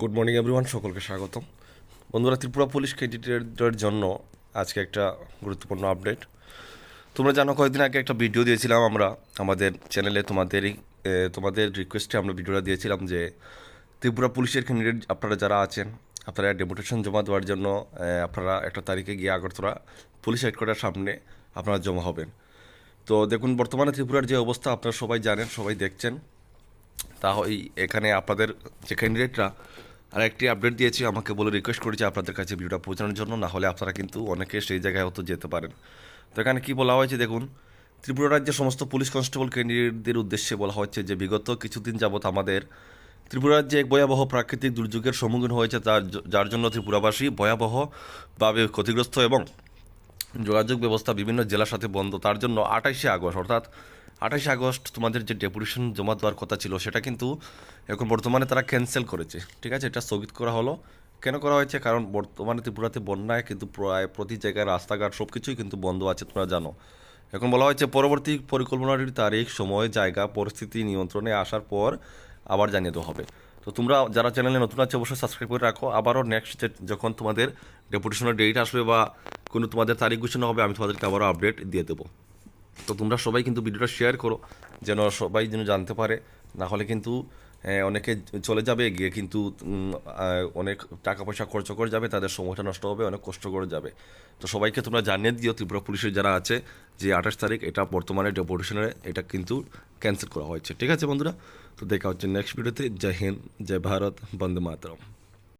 Good morning everyone সকলকে স্বাগতম। বন্ধুরা, ত্রিপুরা পুলিশ ক্যান্ডিডেটদের জন্য আজকে একটা গুরুত্বপূর্ণ আপডেট তোমরা জানো, কয়েকদিন আগে একটা ভিডিও দিয়েছিলাম আমরা আমাদের চ্যানেলে তোমাদেরই তোমাদের রিকোয়েস্টে আমরা ভিডিওটা দিয়েছিলাম যে ত্রিপুরা পুলিশের ক্যান্ডিডেট আপনারা যারা আছেন, আপনারা ডেপুটেশন জমা দেওয়ার জন্য আপনারা একটা তারিখে গিয়ে আগরতলা পুলিশ হেডকোয়ার্টার সামনে আপনারা জমা হবেন। তো দেখুন, বর্তমানে ত্রিপুরার যে অবস্থা, আপনারা সবাই জানেন, সবাই দেখছেন। তা ওই এখানে আপনাদের যে ক্যান্ডিডেটরা আর একটি আপডেট দিয়েছি, আমাকে বলে রিকোয়েস্ট করেছে আপনাদের কাছে ভিডিওটা পৌঁছানোর জন্য, না হলে আপনারা কিন্তু অনেকে সেই জায়গায় হয়তো যেতে পারেন। তো এখানে কী বলা হয়েছে দেখুন, ত্রিপুরা রাজ্যের সমস্ত পুলিশ কনস্টেবল ক্যান্ডিডেটদের উদ্দেশ্যে বলা হচ্ছে যে বিগত কিছুদিন যাবৎ আমাদের ত্রিপুরা রাজ্যে এক ভয়াবহ প্রাকৃতিক দুর্যোগের সম্মুখীন হয়েছে তার যার জন্য ত্রিপুরাবাসী ভয়াবহভাবে ক্ষতিগ্রস্ত এবং যোগাযোগ ব্যবস্থা বিভিন্ন জেলার সাথে বন্ধ, তার জন্য আঠাইশে আগস্ট, অর্থাৎ আঠাইশে আগস্ট তোমাদের যে ডেপুটেশন জমা দেওয়ার কথা ছিল, সেটা কিন্তু এখন বর্তমানে তারা ক্যান্সেল করেছে। ঠিক আছে? এটা স্থগিত করা হলো। কেন করা হয়েছে? কারণ বর্তমানে ত্রিপুরাতে বন্যায় কিন্তু প্রায় প্রতি জায়গায় রাস্তাঘাট সব কিছুই কিন্তু বন্ধ আছে, তোমরা জানো। এখন বলা হয়েছে, পরবর্তী পরিকল্পনার তারিখ, সময়, জায়গা, পরিস্থিতি নিয়ন্ত্রণে আসার পর আবার জানিয়ে দেওয়া হবে। তো তোমরা যারা চ্যানেলে নতুন আছে, অবশ্যই সাবস্ক্রাইব করে রাখো। আবারও নেক্সট যখন তোমাদের ডেপুটেশনের ডেট আসবে বা কোনো তোমাদের তারিখ ঘোষণা হবে, আমি তোমাদেরকে আবারও আপডেট দিয়ে দেবো। তো তোমরা সবাই কিন্তু ভিডিওটা শেয়ার করো, যেন সবাই যেন জানতে পারে। না হলে কিন্তু অনেকে চলে যাবে, গিয়ে কিন্তু অনেক টাকা পয়সা খরচ করে যাবে, তাদের সময়টা নষ্ট হবে, অনেক কষ্ট করে যাবে। তো সবাইকে তোমরা জানিয়ে দিও ত্রিপুরা পুলিশের যারা আছে, যে আঠাশ তারিখ এটা বর্তমানে ডেপুটেশনের এটা কিন্তু ক্যান্সেল করা হয়েছে। ঠিক আছে বন্ধুরা? তো দেখা হচ্ছে নেক্সট ভিডিওতে জয় হিন্দ, জয় ভারত, বন্দে মাতরম।